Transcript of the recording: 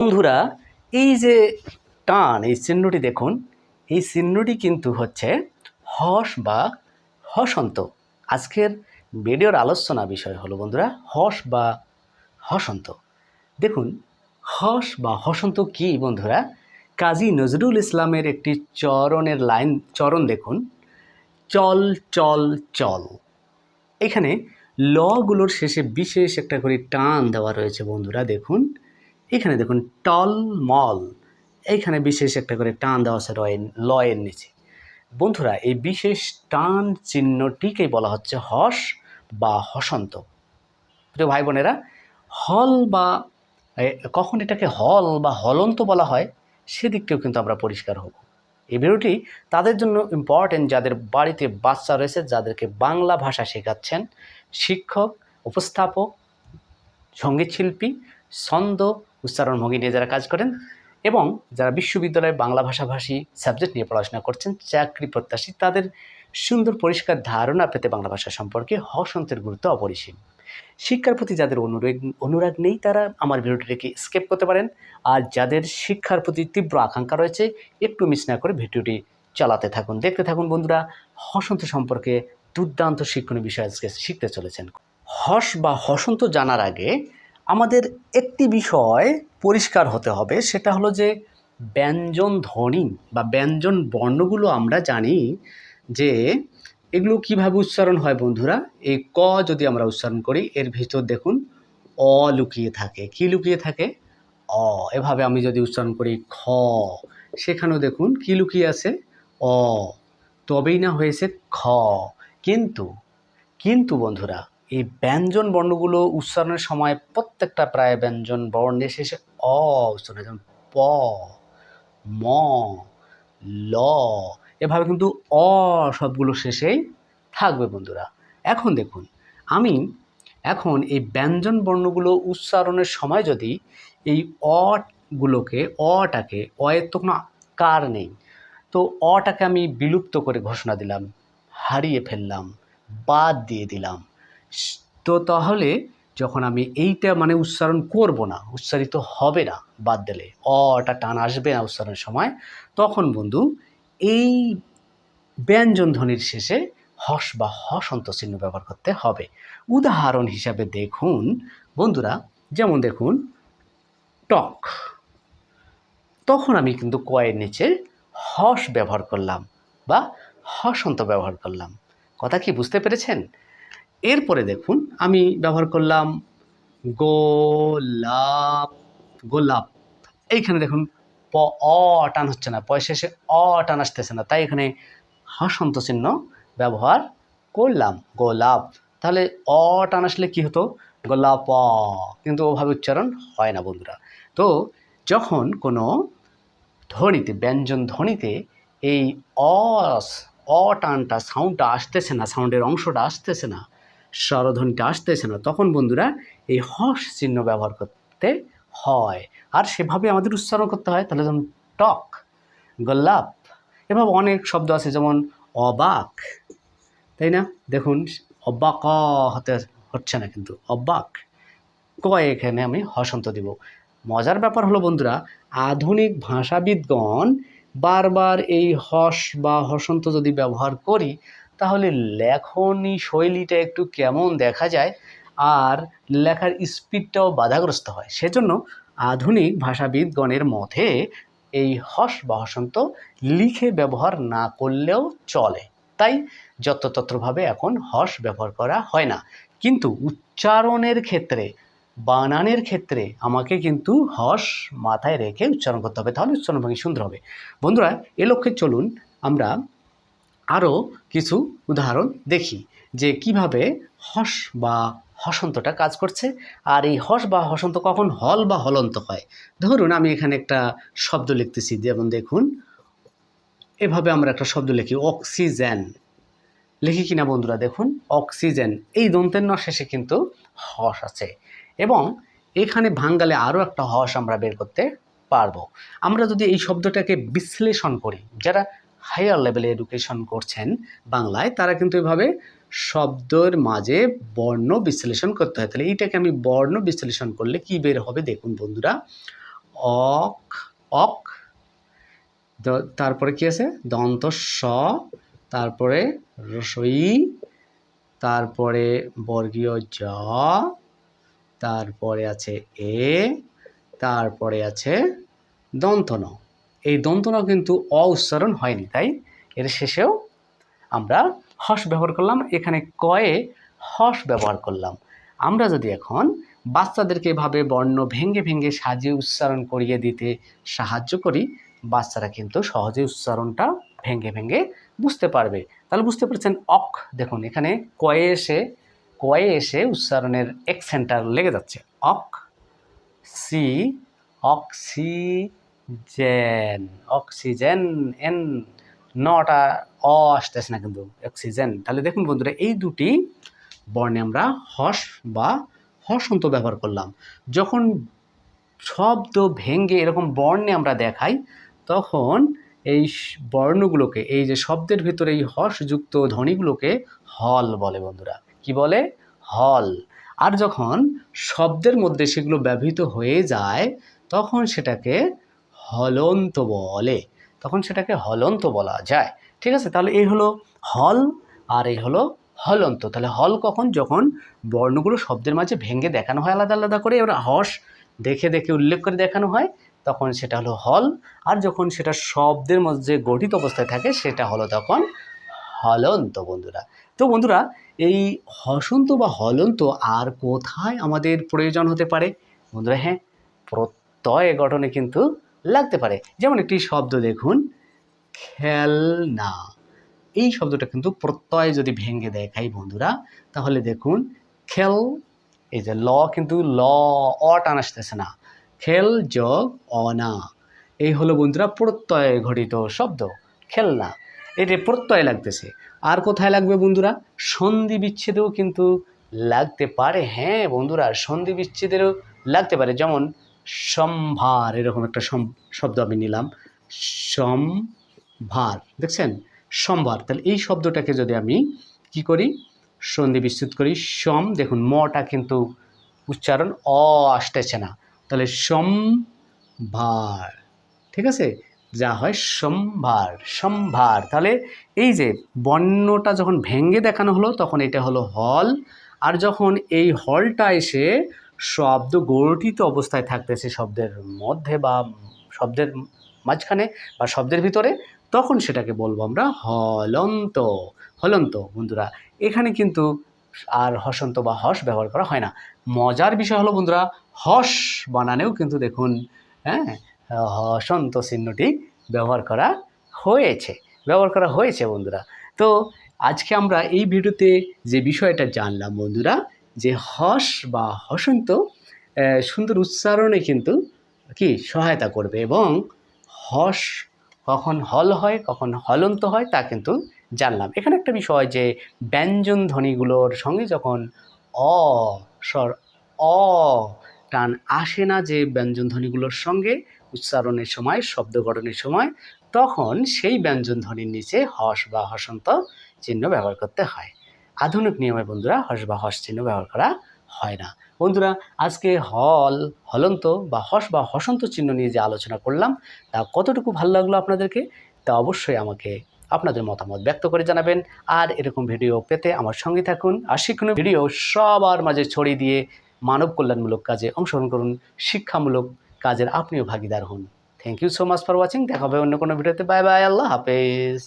বন্ধুরা, এই যে টান, এই চিহ্নটি দেখুন, এই চিহ্নটি কিন্তু হচ্ছে হস বা হসন্ত। আজকের ভিডিওর আলোচনা বিষয় হলো বন্ধুরা, হস বা হসন্ত। দেখুন, হস বা হসন্ত কি বন্ধুরা? কাজী নজরুল ইসলামের একটি চরণের লাইন, চরণ দেখুন, চল চল চল। এখানে লগুলোর শেষে বিশেষ একটা করে টান দেওয়া রয়েছে বন্ধুরা, দেখুন। এখানে দেখুন টল মল এইখানে বিশেষ একটা করে টান দেওয়া আছে রয়ের, লয়ের নিচে। বন্ধুরা, এই বিশেষ টান চিহ্নটিকেই বলা হচ্ছে হস বা হসন্ত। প্রিয় ভাই বোনেরা, হল বা কখন এটাকে হল বা হলন্ত বলা হয় সেদিকটিও কিন্তু আমরা পরিষ্কার হব। এই ভিডিওটি তাদের জন্য ইম্পর্টেন্ট যাদের বাড়িতে বাচ্চা রয়েছে, যাদেরকে বাংলা ভাষা শেখাচ্ছেন শিক্ষক, উপস্থাপক সংগীত শিল্পী ছন্দ উচ্চারণ ভঙ্গি নিয়ে যারা কাজ করেন এবং যারা বিশ্ববিদ্যালয়ে বাংলা ভাষাভাষী সাবজেক্ট নিয়ে পড়াশোনা করছেন, চাকরি প্রত্যাশী, তাদের সুন্দর পরিষ্কার ধারণা পেতে বাংলা ভাষা সম্পর্কে হসন্তের গুরুত্ব অপরিসীম। শিক্ষার প্রতি যাদের অনুরাগ অনুরাগ নেই, তারা আমার ভিডিওটিকে স্কেপ করতে পারেন। আর যাদের শিক্ষার প্রতি তীব্র আকাঙ্ক্ষা রয়েছে, একটু মিস না করে ভিডিওটি চালাতে থাকুন। দেখতে থাকুন বন্ধুরা, হসন্ত সম্পর্কে দুর্দান্ত শিক্ষণীয় বিষয় আজকে শিখতে চলেছেন। হস বা হসন্ত জানার আগে আমাদের একটি বিষয় পরিষ্কার হতে হবে, সেটা হলো যে ব্যঞ্জন ধ্বনি বা ব্যঞ্জন বর্ণগুলো আমরা জানি যে এগুলো কীভাবে উচ্চারণ হয় বন্ধুরা? এই ক যদি আমরা উচ্চারণ করি, এর ভিতর দেখুন, অ লুকিয়ে থাকে। কি লুকিয়ে থাকে? অ। এভাবে আমি যদি উচ্চারণ করি, খ। সেখানেও দেখুন, কি লুকিয়ে আছে? অ। তবেই না হয়েছে খ। কিন্তু কিন্তু বন্ধুরা এই ব্যঞ্জন বর্ণগুলো উচ্চারণের সময় প্রত্যেকটা প্রায় ব্যঞ্জন বর্ণের শেষে অ উচ্চারণ যেমন প, ম, ল, এভাবে কিন্তু অ সবগুলো শেষেই থাকবে বন্ধুরা। এখন দেখুন, আমি এখন এই ব্যঞ্জন বর্ণগুলো উচ্চারণের সময় যদি এই অগুলোকে, অটাকে অয়ের তো কোনো কার নেই, তো অটাকে আমি বিলুপ্ত করে ঘোষণা দিলাম, হারিয়ে ফেললাম, বাদ দিয়ে দিলাম। তো তাহলে যখন আমি এইটা মানে উচ্চারণ করব না, উচ্চারিত হবে না, বাদ দিলে অটা টান আসবে না উচ্চারণের সময়, তখন বন্ধু এই ব্যঞ্জন ধ্বনির শেষে হস বা হসন্ত চিহ্ন ব্যবহার করতে হবে। উদাহরণ হিসাবে দেখুন, বন্ধুরা, যেমন দেখুন, টক। তখন আমি কিন্তু কয়ের নিচে হস ব্যবহার করলাম বা হসন্ত ব্যবহার করলাম। কথা কি বুঝতে পেরেছেন? এরপরে দেখুন, আমি ব্যবহার করলাম গোলাপ গোলাপ। এইখানে দেখুন, প, অ টান হচ্ছে না পয় শেষে অ টান আসতেছে না, তাই এখানে হসন্ত চিহ্ন ব্যবহার করলাম, গোলাপ। তাহলে অ টান আসলে কী হতো? গোলাপ। কিন্তু ওভাবে উচ্চারণ হয় না বন্ধুরা। তো যখন কোনো ধ্বনিতে, ব্যঞ্জন ধ্বনিতে এই অস অ টানটা সাউন্ডটা আসতেছে না সাউন্ডের অংশটা আসতেছে না স্বরধ্বনিটা আসতেছে না। তখন বন্ধুরা এই হস চিহ্ন ব্যবহার করতে হয়। আর সেভাবে আমাদের উচ্চারণ করতে হয়। তাহলে যেমন টক, গোলাপ, এভাবে অনেক শব্দ আছে যেমন অবাক, তাই না? দেখুন, অবাক হতে হচ্ছে না কিন্তু। অবাক। কয় এখানে আমি হসন্ত দিব। মজার ব্যাপার হলো বন্ধুরা, আধুনিক ভাষাবিদগণ বারবার এই হস বা হসন্ত যদি ব্যবহার করি তাহলে লেখনী শৈলীটা একটু কেমন দেখা যায়? আর লেখার স্পিডটাও বাধাগ্রস্ত হয়। সেজন্য আধুনিক ভাষাবিদগণের মতে এই হস বা হসন্ত লিখে ব্যবহার না করলেও চলে। তাই যত্রতত্রভাবে এখন হস ব্যবহার করা হয় না। কিন্তু উচ্চারণের ক্ষেত্রে, বানানের ক্ষেত্রে আমাকে কিন্তু হস মাথায় রেখে উচ্চারণ করতে হবে। তাহলে উচ্চারণ ভঙ্গি সুন্দর হবে। বন্ধুরা, এ লক্ষ্যে চলুন, আমরা আরও কিছু উদাহরণ দেখি যে কীভাবে হস বা হসন্তটা কাজ করছে। আর এই হস বা হসন্ত কখন হল বা হলন্ত হয়? ধরুন আমি এখানে একটা শব্দ লিখতেছি, যেমন দেখুন, এভাবে আমরা একটা শব্দ লিখি, অক্সিজেন। লিখি কিনা বন্ধুরা, দেখুন, অক্সিজেন। এই দন্তের ন শেষে কিন্তু হস আছে। এবং এখানে ভাঙ্গালে আরও একটা হস আমরা বের করতে পারব। আমরা যদি এই শব্দটাকে বিশ্লেষণ করি, যারা হায়ার লেভেলে এডুকেশন করছেন বাংলায়, তারা কিন্তু এভাবে শব্দের মাঝে বর্ণ বিশ্লেষণ করতে হয়। তাহলে এইটাকে আমি বর্ণ বিশ্লেষণ করলে কি বের হবে? দেখুন বন্ধুরা, অক অক তারপরে কি আছে? দন্ত স, তারপরে রসই তারপরে বর্গীয় জ, তারপরে আছে এ, তারপরে আছে দন্তন। এই দন্তনা কিন্তু অ উচ্চারণ হয়নি, তাই? এর শেষেও আমরা হস ব্যবহার করলাম, এখানে কয়ে হস ব্যবহার করলাম। আমরা যদি এখন বাচ্চাদেরকে এভাবে বর্ণ ভেঙ্গে ভেঙ্গে সাজিয়ে উচ্চারণ করিয়ে দিতে সাহায্য করি, বাচ্চারা কিন্তু সহজে উচ্চারণটা ভেঙ্গে ভেঙ্গে বুঝতে পারবে। তাহলে বুঝতে পারছেন অক দেখুন, এখানে কয়ে এসে কয়ে এসে উচ্চারণের এক সেন্টার লেগে যাচ্ছে। অক সি অক্সিজেন অক্সিজেন এন নটা অ আসতেছে না কিন্তু অক্সিজেন তাহলে দেখুন বন্ধুরা, এই দুটি বর্ণে আমরা হস বা হসন্ত ব্যবহার করলাম। যখন শব্দ ভেঙ্গে এরকম বর্ণে আমরা দেখাই, তখন এই বর্ণগুলোকে, এই যে শব্দের ভিতরে এই হসযুক্ত ধ্বনিগুলোকে হল বলে বন্ধুরা। কি বলে? হল। আর যখন শব্দের মধ্যে সেগুলো ব্যবহৃত হয়ে যায়, তখন সেটাকে হলন্ত বলে। তখন সেটাকে হলন্ত বলা যায়। ঠিক আছে? তাহলে এই হলো হল আর এই হলো হলন্ত। তাহলে হল কখন? যখন বর্ণগুলো শব্দের মাঝে ভেঙে দেখানো হয় আলাদা আলাদা করে, এবার হস দেখে দেখে উল্লেখ করে দেখানো হয়, তখন সেটা হলো হল। আর যখন সেটা শব্দের মধ্যে গঠিত অবস্থায় থাকে, সেটা হলো তখন হলন্ত বন্ধুরা। তো বন্ধুরা, এই হসন্ত বা হলন্ত আর কোথায় আমাদের প্রয়োজন হতে পারে? বন্ধুরা হ্যাঁ প্রত্যয় গঠনে কিন্তু লাগতে পারে। যেমন একটি শব্দ দেখুন, খেলনা। এই শব্দটা কিন্তু প্রত্যয় যদি ভেঙে দেখাই বন্ধুরা, তাহলে দেখুন, খেল, এই যে ল কিন্তু ল, অ আসতেছে না। খেল যোগ অনা এই হলো বন্ধুরা প্রত্যয় ঘটিত শব্দ, খেলনা। এটা প্রত্যয় লাগতেছে। আর কোথায় লাগবে বন্ধুরা? সন্ধি বিচ্ছেদেও কিন্তু লাগতে পারে। হ্যাঁ বন্ধুরা, সন্ধি বিচ্ছেদেরও লাগতে পারে। যেমন সম্ভার, এরকম একটা শব্দ আমি নিলাম। সম্ভার, দেখছেন? সম্ভার, তাহলে এই শব্দটাকে যদি আমি কি করি? সন্ধি বিচ্ছেদ করি, সম, দেখুন, মটা কিন্তু উচ্চারণ অ আসতেছে না। তাহলে সম্ভার, ঠিক আছে? যা হয় সম্ভার সম্ভার। তাহলে এই যে বর্ণটা যখন ভেঙ্গে দেখানো হলো, তখন এটা হলো হল। আর যখন এই হলটা এসে শব্দ গঠিত অবস্থায় থাকতেছে শব্দের মধ্যে বা শব্দের মাঝখানে বা শব্দের ভিতরে, তখন সেটাকে বলব আমরা হলন্ত। হলন্ত, বন্ধুরা। এখানে কিন্তু আর হসন্ত বা হস ব্যবহার করা হয় না। মজার বিষয় হলো, বন্ধুরা, হস বানানেও কিন্তু দেখুন হ্যাঁ হসন্ত চিহ্নটি ব্যবহার করা হয়েছে। ব্যবহার করা হয়েছে, বন্ধুরা। তো আজকে আমরা এই ভিডিওতে যে বিষয়টা জানলাম, বন্ধুরা যে হস বা হসন্ত সুন্দর উচ্চারণে কিন্তু কি সহায়তা করবে এবং হস কখন হল হয়, কখন হলন্ত হয় তা কিন্তু জানলাম। এখানে একটা বিষয় যে ব্যঞ্জন ধ্বনিগুলোর সঙ্গে যখন অ স্বর অ টান আসে না যে ব্যঞ্জন ধ্বনিগুলোর সঙ্গে উচ্চারণের সময়, শব্দ গঠনের সময়, তখন সেই ব্যঞ্জন ধ্বনির নিচে হস বা হসন্ত চিহ্ন ব্যবহার করতে হয়। আধুনিক নিয়মে বন্ধুরা হস বা হস চিহ্ন ব্যবহার করা হয় না। বন্ধুরা, আজকে হল, হলন্ত বা হস বা হসন্ত চিহ্ন নিয়ে যে আলোচনা করলাম, তা কতটুকু ভালো লাগল আপনাদেরকে? তা অবশ্যই আমাকে আপনাদের মতামত ব্যক্ত করে জানাবেন। আর এরকম ভিডিও পেতে আমার সঙ্গে থাকুন। আর শিক্ষণীয় ভিডিও সবার মাঝে ছড়িয়ে দিয়ে মানব কল্যাণমূলক কাজে অংশগ্রহণ করুন। শিক্ষামূলক কাজের আপনিও ভাগিদার হন। Thank you so much for watching দেখা হবে অন্য কোনো ভিডিওতে। বাই বাই আল্লাহ হাফেজ।